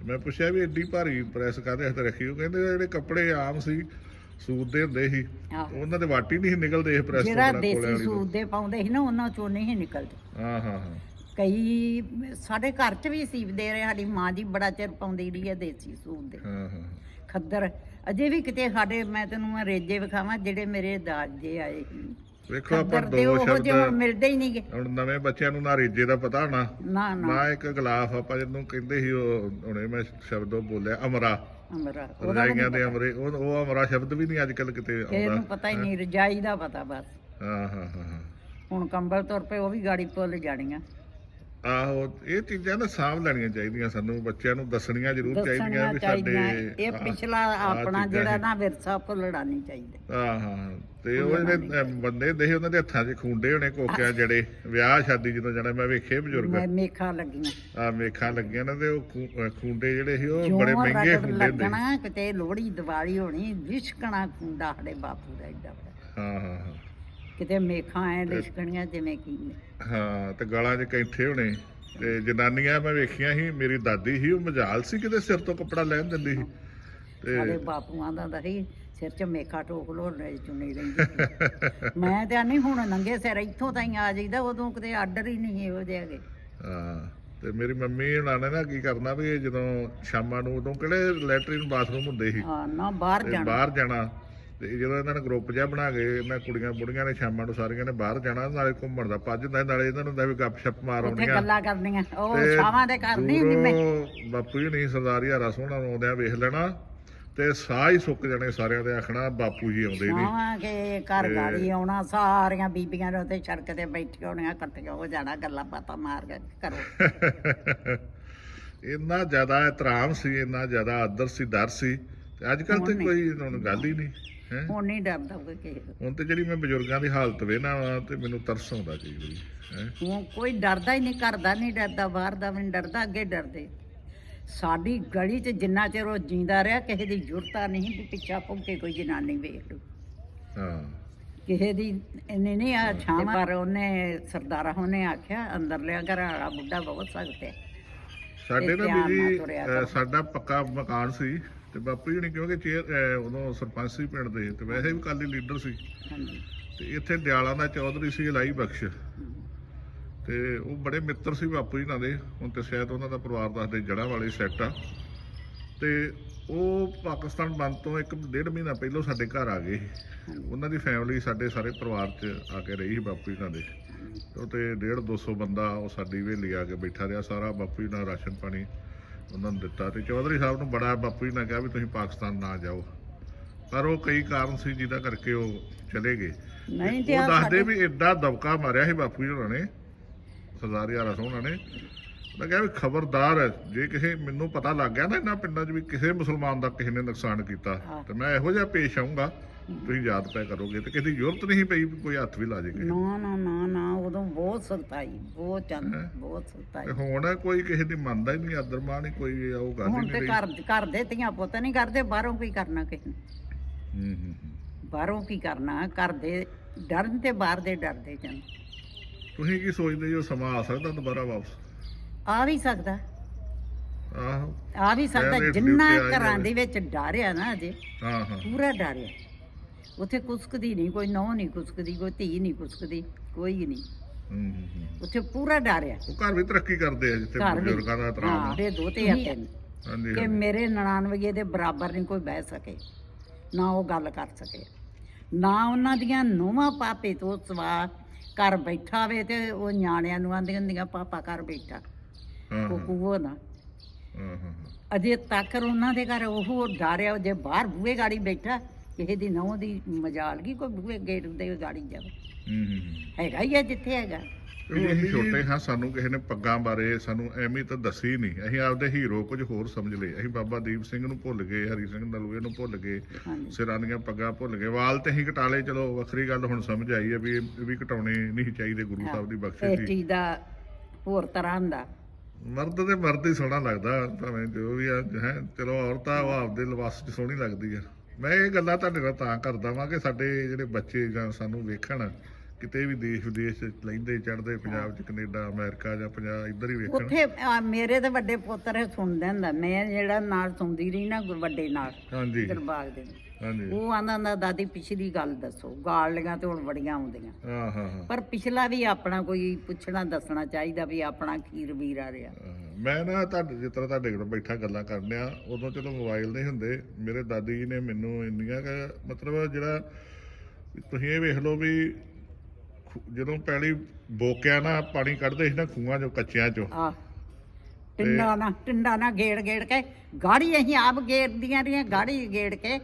ਤੇ ਮੈਂ ਪੁੱਛਿਆ ਵੀ ਏਡੀ ਭਾਰੀ ਪ੍ਰੈਸ ਕਾਹਦੇ ਹੱਥ ਰੱਖੀ? ਉਹ ਕਹਿੰਦੇ ਜਿਹੜੇ ਕੱਪੜੇ ਆਮ ਸੀ ਸੂਤ ਦੇ ਹੁੰਦੇ ਸੀ ਆਹੋ। ਉਹਨਾਂ ਦੇ ਵਾਟੀ ਨਹੀਂ ਸੀ ਨਿਕਲਦੇ ਇਹ ਪ੍ਰੈਸ ਤੋਂ ਜਿਹੜਾ ਕੋਲੇ ਦੇਸੀ ਵਾਲੀ ਤੋਂ। ਦੇ ਪਾਉਂਦੇ ਸੀ ਨਾ ਉਹਨਾਂ ਚੋਂ ਨਹੀਂ ਨਿਕਲਦੇ। ਹਾਂ ਹਾਂ ਹਾਂ। ਕਈ ਸਾਡੇ ਘਰ 'ਚ ਵੀ ਸੀਵਦੇ ਰਹੇ ਸਾਡੀ ਮਾਂ ਜੀ ਬੜਾ ਚਿਰ ਪਾਉਂਦੀ ਰਹੀ ਹੈ ਦੇਸੀ ਸੂਟ ਦੇ। ਹਾਂ ਹਾਂ। ਖੱਦਰ ਅਜੇ ਵੀ ਕਿਤੇ ਸਾਡੇ ਮੈਂ ਤੈਨੂੰ ਮੈਂ ਰੇਜੇ ਵਿਖਾਵਾਂ ਜਿਹੜੇ ਮੇਰੇ ਦਾਜੇ ਆਏ ਸੀ। ਵੇਖੋ ਆਪਾਂ ਦੇ ਦੋ ਉਹ ਹੁਣ ਸ਼ਬਦ ਮਿਲਦੇ ਹੀ ਨਹੀਂਗੇ। ਹੁਣ ਨਵੇਂ ਬੱਚਿਆਂ ਨੂੰ ਨਾ ਰੀਜੇ ਦਾ ਪਤਾ ਹੋਣਾ। ਨਾ ਨਾ। ਨਾ ਇੱਕ ਗਲਾਫ ਆਪਾਂ ਜਿਹਨੂੰ ਕਹਿੰਦੇ ਸੀ ਉਹ ਹੁਣੇ ਮੈਂ ਸ਼ਬਦ ਬੋਲਿਆ ਅਮਰਾ। ਅਮਰਾ ਉਹਦਾ ਵੀ ਰਜਾਈਆਂ ਦੇ ਅਮਰੇ ਉਹ ਉਹ ਅਮਰਾ ਸ਼ਬਦ ਵੀ ਨਹੀਂ ਅੱਜ ਕੱਲ ਕਿਤੇ ਆਉਂਦਾ। ਇਹਨੂੰ ਪਤਾ ਹੀ ਨਹੀਂ ਰਜਾਈ ਦਾ ਪਤਾ ਬਸ। ਹਾਂ ਹਾਂ ਹਾਂ ਹਾਂ। ਹੁਣ ਕੰਬਲ ਤੁਰ ਪਏ ਉਹ ਵੀ ਗਾੜੀ ਭੁੱਲ ਜਾਣੀਆਂ। ਆਹੋ ਇਹ ਚੀਜ਼ਾਂ ਨਾ ਸਾਂਭ ਲੈਣੀਆਂ ਚਾਹੀਦੀਆਂ ਸਾਨੂੰ ਬੱਚਿਆਂ ਨੂੰ ਦੱਸਣੀਆਂ ਜ਼ਰੂਰ ਚਾਹੀਦੀਆਂ ਵੀ ਸਾਡੇ ਇਹ ਆਹ- ਪਿਛਲਾ ਆਹ ਆਪਣਾ ਚੀਜ਼ਾਂ ਜਿਹੜਾ ਨਾ ਵਿਰਸਾ ਭੁੱਲਣਾ ਨਹੀਂ ਚਾਹੀਦਾ। ਹਾਂ ਹਾਂ ਤੇ ਉਹ ਜਿਹੜੇ ਅਹ, ਬੰਦੇ ਦੇ ਉਹਨਾਂ ਦੇ ਹੱਥਾਂ 'ਚ ਖੁੰਡੇ ਹੋਣੇ ਕੋਕਿਆਂ ਜਿਹੜੇ ਵਿਆਹ ਸ਼ਾਦੀ ਜਦੋਂ ਜਾਣਾ ਮੈਂ ਵੇਖੇ ਬਜ਼ੁਰਗ। ਮੈਂ ਮੇਖਾਂ ਲੱਗੀਆਂ। ਆ ਮੇਖਾਂ ਲੱਗੀਆਂ ਨੇ ਤੇ ਉਹ ਖੂੰ- ਅਹ, ਖੁੰਡੇ ਜਿਹੜੇ ਸੀ ਉਹ ਜਿਉਂ ਬੜੇ ਮਹਿੰਗੇ ਰਗੜ ਖੁੰਡੇ ਹੁੰਦੇ ਲੱਗਣਾ ਕਿਤੇ ਲੋਹੜੀ ਦੀਵਾਲੀ ਹੋਣੀ ਲਿਸ਼ਕਣਾ ਖੁੰਡਾ ਸਾਡੇ ਬਾਪੂ ਦਾ ਏਡਾ ਬੜਾ ਹਾਂ ਹਾਂ ਹਾਂ। ਕਿਤੇ ਮੇਖਾਂ ਐ ਲਿਸ਼ਕਣੀਆਂ ਜਿਵੇਂ ਕੀ ਨੇ। ਹਾਂ ਤੇ ਗਲਾਂ 'ਚ ਕੈਂਠੇ ਹੋਣੇ ਤੇ ਜਨਾਨੀਆਂ ਮੈਂ ਵੇਖੀਆਂ ਸੀ ਮੇਰੀ ਦਾਦੀ ਸੀ ਉਹ ਮਜਾਲ ਸੀ ਕਿਤੇ ਸਿਰ ਤੋਂ ਕੱਪੜਾ ਲੈਣ ਦਿੰਦੀ ਸੀ। ਤੇ ਸਾਡੇ ਬਾਪੂਆਂ ਦਾ ਸੀ ਸਿਰ 'ਚ ਮੇਖਾ ਟੋਕ ਲੋ ਚੁੰਨੀ ਰਹਿੰਦੀ। ਮੈਂ ਤੇ ਨਹੀਂ ਹੁਣ ਨੰਗੇ ਸਿਰ ਇੱਥੋਂ ਤਾਈਂ ਆ ਜਾਈਦਾ ਉਦੋਂ ਕਿਤੇ ਆਰਡਰ ਹੀ ਨਹੀਂ ਇਹੋ ਜਿਹੇ ਹੈਗੇ। ਹਾਂ ਤੇ ਮੇਰੀ ਮੰਮੀ ਹੁਣਾਂ ਨੇ ਨਾ ਕੀ ਕਰਨਾ ਵੀ ਜਦੋਂ ਸ਼ਾਮਾਂ ਨੂੰ ਉਦੋਂ ਕਿਹੜੇ ਲੈਟਰਿਨ ਬਾਥਰੂਮ ਹੁੰਦੇ ਸੀ? ਹਾਂ ਨਾ ਬਾਹਰ ਜਾਣਾ। ਬਾਹਰ ਜਾਣਾ। ਤੇ ਜਦੋਂ ਇਹਨਾਂ ਨੇ ਗਰੁੱਪ ਜਿਹਾ ਬਣਾ ਕੇ ਇਹਨਾਂ ਕੁੜੀਆਂ ਬੁੜੀਆਂ ਨੇ ਸ਼ਾਮਾਂ ਨੂੰ ਸਾਰੀਆਂ ਨੇ ਬਾਹਰ ਜਾਣਾ ਨਾਲੇ ਘੁੰਮਣ ਦਾ ਭੱਜ ਹੁੰਦਾ ਨਾਲੇ ਇਹਨਾਂ ਨੂੰ ਹੁੰਦਾ ਵੀ ਗੱਪ-ਸ਼ੱਪ ਮਾਰ ਉੱਥੇ ਆਉਣੀਆਂ। ਗੱਲਾਂ ਕਰਨੀਆਂ ਉਹ ਛਾਵਾਂ ਦੇ ਘਰ ਨਹੀਂ ਹੁੰਦੀ ਮੈਂ। ਬਾਪੂ ਜੀ ਨਹੀਂ ਸਰਦਾਰ ਯਾਰਾ ਸੋਹਣਾ ਨੂੰ ਆਉਂਦਿਆਂ ਵੇਖ ਲੈਣਾ ਤੇ ਸਾਹ ਹੀ ਸੁੱਕ ਜਾਣੇ ਸਾਰਿਆਂ ਦੇ ਆਖਣਾ ਬਾਪੂ ਜੀ ਆਉਂਦੇ ਨਹੀਂ ਛਾਵਾਂ ਕੇ ਘਰ ਗਾੜੀ ਆਉਣਾ ਸਾਰੀਆਂ ਬੀਬੀਆਂ ਨੇ ਉੱਤੇ ਸੜਕ ਤੇ ਬੈਠੀਆਂ ਹੋਣੀਆਂ ਇਕੱਠੀਆਂ ਹੋ ਜਾਣਾ ਗੱਲਾਂ ਬਾਤਾਂ ਮਾਰ ਕੇ ਕਰੋ। ਇੰਨਾ ਜ਼ਿਆਦਾ ਇਤਰਾਮ ਸੀ ਇੰਨਾ ਜ਼ਿਆਦਾ ਆਦਰ ਸੀ ਡਰ ਸੀ ਤੇ ਅੱਜ ਕੱਲ ਤੇ ਕੋਈ ਗੱਲ ਹੀ ਨਹੀਂ। ਹੈ। ਹੁਣ ਨਹੀਂ ਡਰਦਾ ਕੋਈ ਕਿਸੇ ਤੋਂ ਹੁਣ ਤੇ ਜਿਹੜੀ ਮੈਂ ਬਜ਼ੁਰਗਾਂ ਦੀ ਹਾਲਤ ਵੇਖਣਾ ਵਾ ਤੇ ਮੈਨੂੰ ਤਰਸ ਆਉਂਦਾ ਕਈ ਵਾਰੀ ਹੈ। ਹੁਣ ਕੋਈ ਡਰਦਾ ਹੀ ਨਹੀਂ ਕਰਦਾ ਨਹੀਂ ਡਰਦਾ ਬਾਹਰ ਦਾ ਵੀ ਨਹੀਂ ਡਰਦਾ ਅੱਗੇ ਡਰਦੇ। ਸਾਡੀ ਗਲੀ 'ਚ ਜਿੰਨਾ ਚਿਰ ਉਹ ਜਿੰਦਾ ਰਿਹਾ ਕਿਸੇ ਦੀ ਜ਼ਰੂਰਤ ਨਹੀਂ ਵੀ ਪਿੱਛਾ ਭੁੱਕੇ ਕੋਈ ਜਨਾਨੀ ਵੇਖ ਲੂ ਹਾਂ। ਕਿਸੇ ਦੀ ਇੰਨੀ ਨਹੀਂ ਆ ਛਾਂ ਪਰ ਉਹਨੇ ਸਰਦਾਰਾ ਉਹਨੇ ਆਖਿਆ ਅੰਦਰ ਲਿਆ ਘਰ ਵਾਲਾ ਬੁੱਢਾ ਬਹੁਤ ਸਖਤ ਹੈ। ਸਾਡੇ ਨਾ ਧਿਆਨ ਨਾਲ ਵੀ ਤੁਰਿਆ ਸਾਡਾ ਪੱਕਾ ਮਕਾਨ ਸੀ। ਤੇ ਬਾਪੂ ਜੀ ਨੇ ਕਿਉਂਕਿ ਚੇਅਰ ਉਦੋਂ ਸਰਪੰਚ ਸੀ ਪਿੰਡ ਦੇ ਤੇ ਵੈਸੇ ਵੀ ਕਾਲੀ ਲੀਡਰ ਸੀ। ਹਾਂਜੀ। ਤੇ ਇੱਥੇ ਦਿਆਲਾ ਦਾ ਚੌਧਰੀ ਸੀ ਇਲਾਈ ਬਖਸ਼। ਤੇ ਉਹ ਬੜੇ ਮਿੱਤਰ ਸੀ ਬਾਪੂ ਜੀ ਨਾਲ ਦੇ। ਹੁਣ ਤੇ ਸ਼ਾਇਦ ਉਹਨਾਂ ਦਾ ਪਰਿਵਾਰ ਦੱਸਦੇ ਜੜ੍ਹਾਂ ਵਾਲੇ ਸੈੱਟ ਆ। ਤੇ ਉਹ ਪਾਕਿਸਤਾਨ ਬੰਦ ਤੋਂ ਇੱਕ ਡੇਢ ਮਹੀਨਾ ਪਹਿਲਾਂ ਸਾਡੇ ਘਰ ਆ ਗਏ। ਉਹਨਾਂ ਦੀ ਫੈਮਿਲੀ ਸਾਡੇ ਸਾਰੇ ਪਰਿਵਾਰ 'ਚ ਆ ਕੇ ਰਹੀ ਸੀ ਬਾਪੂ ਜੀ ਨਾਲ ਦੇ। ਤੇ ਉਹ ਤੇ 1.5 200 ਬੰਦਾ ਉਹ ਸਾਡੀ ਹਵੇਲੀ ਆ ਕੇ ਬੈਠਾ ਰਿਹਾ ਸਾਰਾ ਬਾਪੂ ਜੀ ਨਾਲ ਰਾਸ਼ਨ ਪਾਣੀ। ਉਹਨਾਂ ਨੂੰ ਦਿੱਤਾ ਤੇ ਚੌਧਰੀ ਸਾਹਿਬ ਨੂੰ ਬੜਾ ਬਾਪੂ ਜੀ ਨੇ ਕਿਹਾ ਵੀ ਤੁਸੀਂ ਪਾਕਿਸਤਾਨ ਨਾ ਜਾਓ। ਪਰ ਉਹ ਕਈ ਕਾਰਨ ਸੀ ਜਿਹਦਾ ਕਰਕੇ ਉਹ ਚਲੇ ਗਏ। ਨਹੀਂ ਤੇ ਉਹ ਦੱਸਦੇ ਵੀ ਐਡਾ ਦਬਕਾ ਮਾਰਿਆ ਸੀ ਬਾਪੂ ਜੀ ਹੋਣਾ ਨੇ ਸਰਦਾਰ ਯਾਰਾ ਸੋਹਣਾ ਨੇ। ਮੈਂ ਕਿਹਾ ਵੀ ਖਬਰਦਾਰ ਜੇ ਕਿਸੇ ਮੈਨੂੰ ਪਤਾ ਲੱਗ ਗਿਆ ਨਾ ਇਹਨਾਂ ਪਿੰਡਾਂ 'ਚ ਵੀ ਕਿਸੇ ਮੁਸਲਮਾਨ ਦਾ ਕਿਸੇ ਨੇ ਨੁਕਸਾਨ ਕੀਤਾ। ਤੇ ਮੈਂ ਇਹੋ ਜਿਹਾ ਪੇਸ਼ ਆਉਂਗਾ ਤੁਸੀਂ ਯਾਦ ਪੈ ਕਰੋਗੇ ਤੇ ਕਿਸੇ ਜ਼ਰੂਰਤ ਨਹੀਂ ਪਈ ਵੀ ਕੋਈ ਹੱਥ ਵੀ ਲਾ ਜੇ ਕਿਸੇ ਨੂੰ। ਨਾ ਨਾ ਨਾ ਉਦੋਂ ਬਹੁਤ ਸਖਤਾਈ ਬਹੁਤ ਚੰਦ ਬਹੁਤ ਸਖਤਾਈ। ਤੇ ਹੁਣ ਕੋਈ ਕਿਸੇ ਦੀ ਮੰਨਦਾ ਹੀ ਨਹੀਂ ਆਦਰ ਮਾਣ ਹੀ ਕੋਈ ਉਹ ਗੱਲ ਹੀ ਹੁਣ ਨਹੀਂ ਤੇ ਰਹੀ। ਘਰ ਘਰ ਦੇ ਧੀਆਂ ਪੁੱਤ ਨਹੀਂ ਕਰਦੇ ਬਾਹਰੋਂ ਕੀ ਕਰਨਾ ਕਿਸੇ ਨੇ? ਹੂੰ ਹੂੰ ਹੂੰ। ਬਾਹਰੋਂ ਕੀ ਕਰਨਾ? ਘਰ ਦੇ ਡਰਨ ਤੇ ਬਾਹਰ ਦੇ ਡਰਦੇ ਜਨ ਤੁਸੀਂ ਕੀ ਸੋਚਦੇ ਹੋ ਸਮਾਂ ਆ ਸਕਦਾ ਦੁਬਾਰਾ ਵਾਪਸ? ਆ ਵੀ ਸਕਦਾ। ਆਹੋ। ਆ ਵੀ ਸਕਦਾ ਕਹਿੰਦੇ ਜਿੰਨਾ ਘਰਾਂ ਜਾਵੇ। ਦੇ ਵਿੱਚ ਡਰ ਆ ਨਾ ਅਜੇ ਹਾਂ ਹਾਂ। ਪੂਰਾ ਡਰ ਆ। ਉੱਥੇ ਕੁਸਕਦੀ ਨਹੀਂ ਕੋਈ ਨੌ ਨਹੀਂ ਕੁਸਕਦੀ ਕੋਈ ਧੀ ਨਹੀਂ ਕੁਸਕਦੀ ਕੋਈ ਨਹੀਂ। ਹੂੰ ਹੂੰ ਹੂੰ। ਉੱਥੇ ਪੂਰਾ ਡਰ ਆ। ਉਹ ਘਰ ਵੀ ਤਰੱਕੀ ਕਰਦੇ ਆ ਜਿੱਥੇ ਘਰ ਵੀ। ਬਜ਼ੁਰਗਾਂ ਦਾ ਇਤਰਾਮ ਹਾਂ ਦੋ ਤੇ ਆ ਤਿੰਨ। ਹਾਂਜੀ ਕਿ ਹਾਂਜੀ। ਮੇਰੇ 99 ਦੇ ਬਰਾਬਰ ਨਹੀਂ ਕੋਈ ਬਹਿ ਸਕੇ ਨਾ ਉਹ ਗੱਲ ਕਰ ਸਕੇ। ਨਾ ਉਹਨਾਂ ਦੀਆਂ ਨੋਵਾਂ ਪਾਪੇ ਤੋਂ ਸਵਾ ਘਰ ਬੈਠਾ ਵੇ ਤੇ ਉਹ ਨਿਆਣਿਆਂ ਨੂੰ ਆਂਦੀਆਂ ਹੁੰਦੀਆਂ ਪਾਪਾ ਘਰ ਬੈਠਾ। ਹਾਂ, ਹਾਂ। ਕੁਕੂਓ ਦਾ ਹਾਂ ਹਾਂ ਅਜੇ ਤੱਕ ਉਹਨਾਂ ਦੇ ਘਰ ਉਹ ਡਰਿਆ ਜੇ ਬਾਹਰ ਬੂਹੇ ਗਾੜੀ ਬੈਠਾ ਕਿਸੇ ਦੀ ਨਹੁੰ ਦੀ ਮਜਾਲ ਕੀ ਕੋਈ ਬੂਹੇ ਗੇਟ ਦੇ ਗਾੜੀ ਜਾਵੇ। ਹੂੰ ਹੂੰ ਹੂੰ। ਹੈਗਾ ਹੀ ਆ ਜਿੱਥੇ ਹੈਗਾ। ਵੀ ਅਸੀਂ ਛੋਟੇ ਹਾਂ ਸਾਨੂੰ ਕਿਸੇ ਨੇ ਪੱਗਾਂ ਬਾਰੇ ਸਾਨੂੰ ਐਵੇਂ ਤਾਂ ਦੱਸੀ ਨਹੀਂ। ਅਸੀਂ ਆਪਦੇ ਹੀਰੋ ਕੁਝ ਹੋਰ ਸਮਝ ਲਏ। ਅਸੀਂ ਬਾਬਾ ਦੀਪ ਸਿੰਘ ਨੂੰ ਭੁੱਲ ਗਏ ਹਰੀ ਸਿੰਘ ਨਲੂਏ ਨੂੰ ਭੁੱਲ ਗਏ ਹਾਂਜੀ। ਸਿਰਾਂ ਦੀਆਂ ਪੱਗਾਂ ਭੁੱਲ ਗਏ। ਵਾਲ ਤੇ ਅਸੀਂ ਕਟਾ ਲਏ ਚਲੋ ਵੱਖਰੀ ਗੱਲ ਹੁਣ ਸਮਝ ਆਈ ਹੈ ਵੀ ਇਹ ਇਹ ਵੀ ਕਟਾਉਣੇ ਨਹੀਂ ਚਾਹੀਦੇ ਗੁਰੂ ਸਾਹਿਬ ਦੀ ਬਖਸ਼ਿਸ਼ ਸੀ ਚੀਜ਼ ਦਾ ਹੋਰ ਤਰ੍ਹਾਂ ਦਾ। ਮਰਦ ਤੇ ਮਰਦ ਹੀ ਸੋਹਣਾ ਲੱਗਦਾ ਭਾਵੇਂ ਜੋ ਵੀ ਆ ਹੈ ਚਲੋ ਔਰਤ ਆ ਉਹ ਆਪਦੇ ਲਿਬਾਸ 'ਚ ਸੋਹਣੀ ਲੱਗਦੀ ਆ। ਮੈਂ ਇਹ ਗੱਲਾਂ ਤੁਹਾਡੇ ਨਾਲ ਤਾਂ ਕਰਦਾ ਵਾਂ ਕਿ ਸਾਡੇ ਜਿਹੜੇ ਬੱਚੇ ਜਾਂ ਸਾਨੂੰ ਵੇਖਣ ਕਿਤੇ ਵੀ ਦੇਸ਼ ਵਿਦੇਸ਼ 'ਚ ਲੈਂਦੇ ਚੜਦੇ ਪੰਜਾਬ 'ਚ ਕੈਨੇਡਾ ਅਮਰੀਕਾ ਜਾਂ ਪੰਜਾਬ ਇੱਧਰ ਹੀ ਵੇਖਣ। ਉੱਥੇ ਮੇਰੇ ਤੇ ਵੱਡੇ ਪੁੱਤਰ ਸੁਣਦੇ ਹੁੰਦਾ ਮੈਂ ਜਿਹੜਾ ਨਾਲ ਸੁਣਦੀ ਰਹੀ ਨਾ ਗੁਰ- ਵੱਡੇ ਨਾਲ ਹਾਂਜੀ। ਦਰਬਾਰ ਦੇ ਹਾਂਜੀ। ਉਹ ਆਂਦਾ ਹੁੰਦਾ ਦਾਦੀ ਪਿਛਲੀ ਗੱਲ ਦੱਸੋ। ਗਾਲੀਆਂ ਤੇ ਹੁਣ ਬੜੀਆਂ ਆਉਂਦੀਆਂ। ਹਾਂ ਹਾਂ ਹਾਂ। ਪਰ ਪਿਛਲਾ ਵੀ ਆਪਣਾ ਕੋਈ ਪੁੱਛਣਾ ਦੱਸਣਾ ਚਾਹੀਦਾ ਵੀ ਆਪਣਾ ਖੀਰ ਵੀਰ ਆ ਰਿਹਾ। ਹਾਂ, ਮੈਂ ਨਾ ਤੁਹਾਡੇ ਜਿਸ ਤਰ੍ਹਾਂ ਤੁਹਾਡੇ ਕੋਲ ਬੈਠਾ ਗੱਲਾਂ ਕਰਨ ਆ ਉਦੋਂ ਚਲੋ ਮੋਬਾਈਲ ਨਹੀਂ ਹੁੰਦੇ ਮੇਰੇ ਦਾਦੀ ਜੀ ਨੇ ਮੈਨੂੰ ਇੰਨੀਆਂ ਕਿ ਮਤਲਬ ਜਿਹੜਾ ਵੀ ਤੁਸੀਂ ਇਹ ਵੇਖ ਲਓ ਵੀ ਖੂ- ਜਦੋਂ ਪਹਿਲੀ ਬੋਕਿਆ ਨਾ ਪਾਣੀ ਕੱਢਦੇ ਸੀ ਨਾ ਖੂਹਾਂ ਚੋਂ ਕੱਚਿਆਂ ਚੋਂ। ਆ। ਟਿੰਡਾ ਨਾ ਟਿੰਡਾ ਨਾ ਗੇੜ ਗੇੜ ਕੇ ਗਾੜੀ ਅਸੀਂ ਆਪ ਗੇੜਦੀਆਂ ਰਹੀਆਂ ਗਾੜੀ ਗੇੜ ਕੇ।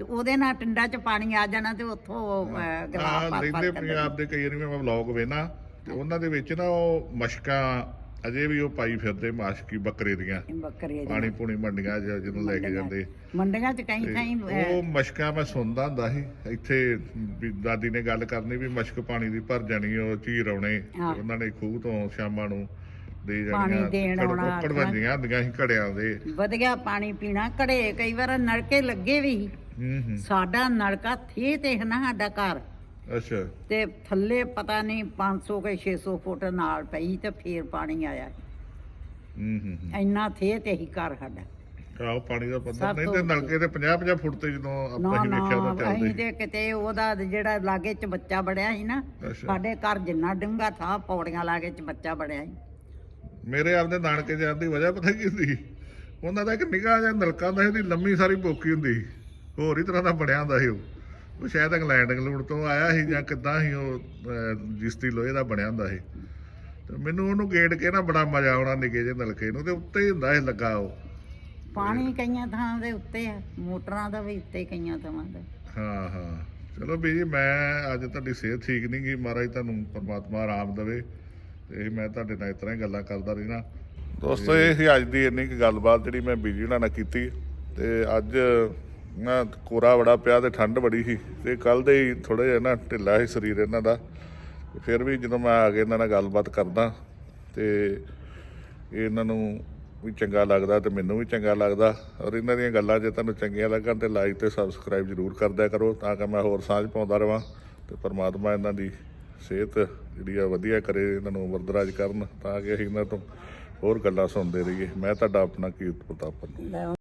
ਤੇ ਉਹਦੇ ਨਾਲ ਟਿੰਡਾ 'ਚ ਪਾਣੀ ਆ ਜਾਣਾ ਤੇ ਉੱਥੋਂ ਗਲਾਸ ਭਰ ਰਹਿੰਦੇ ਭਰ ਕੇ ਪੰਜਾਬ ਦੇ ਕਈ ਵਾਰੀ ਮੈਂ ਵਲੌਗ ਵੇਨਾ ਤੇ ਉਹਨਾਂ ਦੇ ਵਿੱਚ ਨਾ ਉਹ ਮਸ਼ਕਾਂ ਅਜੇ ਵੀ ਉਹ ਪਾਈ ਫਿਰਦੇ ਮਾਸ਼ਕੀ ਬੱਕਰੇ ਦੀਆਂ। ਪਾਣੀ ਪੂਣੀ ਮੰਡੀਆਂ 'ਚ ਜਦੋਂ ਲੈ ਕੇ ਜਾਂਦੇ। ਮੰਡੀਆਂ 'ਚ ਕਈ ਤੇ ਥਾਈਂ ਉਹ ਮਸ਼ਕਾਂ ਮੈਂ ਸੁਣਦਾ ਹੁੰਦਾ ਸੀ ਇੱਥੇ ਵੀ ਦਾਦੀ ਨੇ ਗੱਲ ਕਰਨੀ ਵੀ ਮਸ਼ਕ ਪਾਣੀ ਦੀ ਭਰ ਜਾਣੀ ਉਹ ਝੀਰ ਆਉਣੇ ਹਾਂ। ਉਹਨਾਂ ਨੇ ਖੂਹ ਤੋਂ ਸ਼ਾਮਾਂ ਨੂੰ ਦੇ ਪਾਣੀ ਜਾਣੀਆਂ ਦੇਣ ਆਉਣਾ, ਹੁੰਦੀਆਂ ਸੀ ਘੜਿਆਂ ਦੇ। ਵਧੀਆ ਪਾਣੀ ਪੀਣਾ ਘੜੇ ਕਈ ਵਾਰ ਨਲਕੇ ਲੱਗੇ ਵੀ। ਹੂੰ ਹੂੰ ਸਾਡਾ ਨਲਕਾ ਥੇ ਤੇ ਹੈ ਨਾ ਸਾਡਾ ਘਰ। ਅੱਛਾ। ਤੇ ਥੱਲੇ ਪਤਾ ਨਹੀਂ 500 ਕੇ 600 ਫੁੱਟ ਨਾਲ ਪਈ ਤੇ ਫੇਰ ਪਾਣੀ ਆਇਆ। ਹੂੰ ਹੂੰ ਹੂੰ। ਇੰਨਾ ਥੇ ਤੇ ਹੀ ਘਰ ਸਾਡਾ। ਆਹੋ ਪਾਣੀ ਦਾ ਪੱਧਰ ਸਭ ਨਹੀਂ ਤੋਂ ਤੇ ਨਲਕੇ ਤੇ 50 50 ਫੁੱਟ ਤੇ ਜਦੋਂ ਨਾ ਆਪਾਂ ਹੀ ਨਾ ਵੇਖਿਆ ਤਾਂ ਅਸੀਂ ਚੱਲਦੇ ਤੇ ਕਿਤੇ ਉਹਦਾ ਜਿਹੜਾ ਲਾਗੇ ਚ ਬੱਚਾ ਬੜਿਆ ਸੀ ਨਾ ਅੱਛਾ। ਸਾਡੇ ਘਰ ਜਿੰਨਾ ਡੂੰਘਾ ਥਾ ਪੌੜੀਆਂ ਲਾਗੇ ਚ ਬੱਚਾ ਬੜਿਆ ਸੀ। ਮੇਰੇ ਆਪਦੇ ਨਾਨਕੇ ਜਾਣ ਦੀ ਵਜ੍ਹਾ ਪਤਾ ਕੀ ਸੀ? ਉਹਨਾਂ ਦਾ ਇੱਕ ਨਿਗਾਹ ਜਿਹਾ ਨਲਕਾ ਹੁੰਦਾ ਸੀ ਉਹਦੀ ਲੰਮੀ ਸਾਰੀ ਬੋਕੀ ਹੁੰਦੀ ਸੀ। ਹੋਰ ਹੀ ਤਰ੍ਹਾਂ ਦਾ ਬਣਿਆ ਹੁੰਦਾ ਸੀ ਉਹ। ਉਹ ਸ਼ਾਇਦ ਇੰਗਲੈਂਡ ਇੰਗਲੂਡ ਤੋਂ ਆਇਆ ਸੀ ਜਾਂ ਕਿੱਦਾਂ ਸੀ ਉਹ ਜਿਸਤੀ ਲੋਹੇ ਦਾ ਬਣਿਆ ਹੁੰਦਾ ਸੀ। ਤੇ ਮੈਨੂੰ ਉਹਨੂੰ ਗੇੜ ਕੇ ਨਾ ਬੜਾ ਮਜ਼ਾ ਆਉਣਾ ਨਿੱਕੇ ਜਿਹੇ ਨਲਕੇ ਨੂੰ ਤੇ ਉੱਤੇ ਹੀ ਹੁੰਦਾ ਸੀ ਲੱਗਾ ਉਹ। ਪਾਣੀ ਕਈਆਂ ਥਾਂ ਦੇ ਉੱਤੇ ਆ ਮੋਟਰਾਂ ਦਾ ਵੀ ਉੱਤੇ ਕਈਆਂ ਥਾਵਾਂ ਦਾ। ਹਾਂ ਹਾਂ। ਚਲੋ ਵੀ ਜੀ ਮੈਂ ਅੱਜ ਤੁਹਾਡੀ ਸਿਹਤ ਠੀਕ ਨਹੀਂ ਗਈ ਮਹਾਰਾਜ ਤੁਹਾਨੂੰ ਪਰਮਾਤਮਾ ਆਰਾਮ ਦੇਵੇ। ਤੇ ਇਹ ਮੈਂ ਤੁਹਾਡੇ ਨਾਲ ਇਸ ਤਰ੍ਹਾਂ ਹੀ ਗੱਲਾਂ ਕਰਦਾ ਰਹਿਣਾ। ਦੋਸਤੋ ਇਹ ਸੀ ਅੱਜ ਦੀ ਇੰਨੀ ਕੁ ਗੱਲਬਾਤ ਜਿਹੜੀ ਮੈਂ ਬੀਜੀ ਨਾਲ ਕੀਤੀ। ਤੇ ਅੱਜ ਨਾ ਕੋਰਾ ਬੜਾ ਪਿਆ ਤੇ ਠੰਡ ਬੜੀ ਸੀ ਤੇ ਕੱਲ ਦੇ ਹੀ ਥੋੜਾ ਜਿਹਾ ਨਾ ਢਿੱਲਾ ਸੀ ਸਰੀਰ ਇਹਨਾਂ ਦਾ। ਫਿਰ ਵੀ ਜਦੋਂ ਮੈਂ ਆ ਕੇ ਇਹਨਾਂ ਨਾਲ ਗੱਲਬਾਤ ਕਰਦਾ ਤੇ ਇਹਨਾਂ ਨੂੰ ਵੀ ਚੰਗਾ ਲੱਗਦਾ ਤੇ ਮੈਨੂੰ ਵੀ ਚੰਗਾ ਲੱਗਦਾ ਔਰ ਇਹਨਾਂ ਦੀਆਂ ਗੱਲਾਂ ਜੇ ਤੁਹਾਨੂੰ ਚੰਗੀਆਂ ਲੱਗਣ ਤੇ ਲਾਈਕ ਤੇ ਸਬਸਕ੍ਰਾਈਬ ਜ਼ਰੂਰ ਕਰਦਿਆ ਕਰੋ ਤਾਂ ਕਿ ਮੈਂ ਹੋਰ ਸਾਂਝ ਪਾਉਂਦਾ ਰਵਾਂ ਤੇ ਪਰਮਾਤਮਾ ਇਹਨਾਂ ਦੀ ਸਿਹਤ ਜਿਹੜੀ ਆ ਵਧੀਆ ਕਰੇ, ਇਹਨਾਂ ਨੂੰ ਵਰਦਰਾਜ ਕਰਨ ਤਾਂ ਕਿ ਅਸੀਂ ਇਹਨਾਂ ਤੋਂ ਹੋਰ ਗੱਲਾਂ ਸੁਣਦੇ ਰਹੀਏ। ਮੈਂ ਤੁਹਾਡਾ ਆਪਣਾ ਕੀਰਤ ਪ੍ਰਤਾਪ ਪੰਨੂ।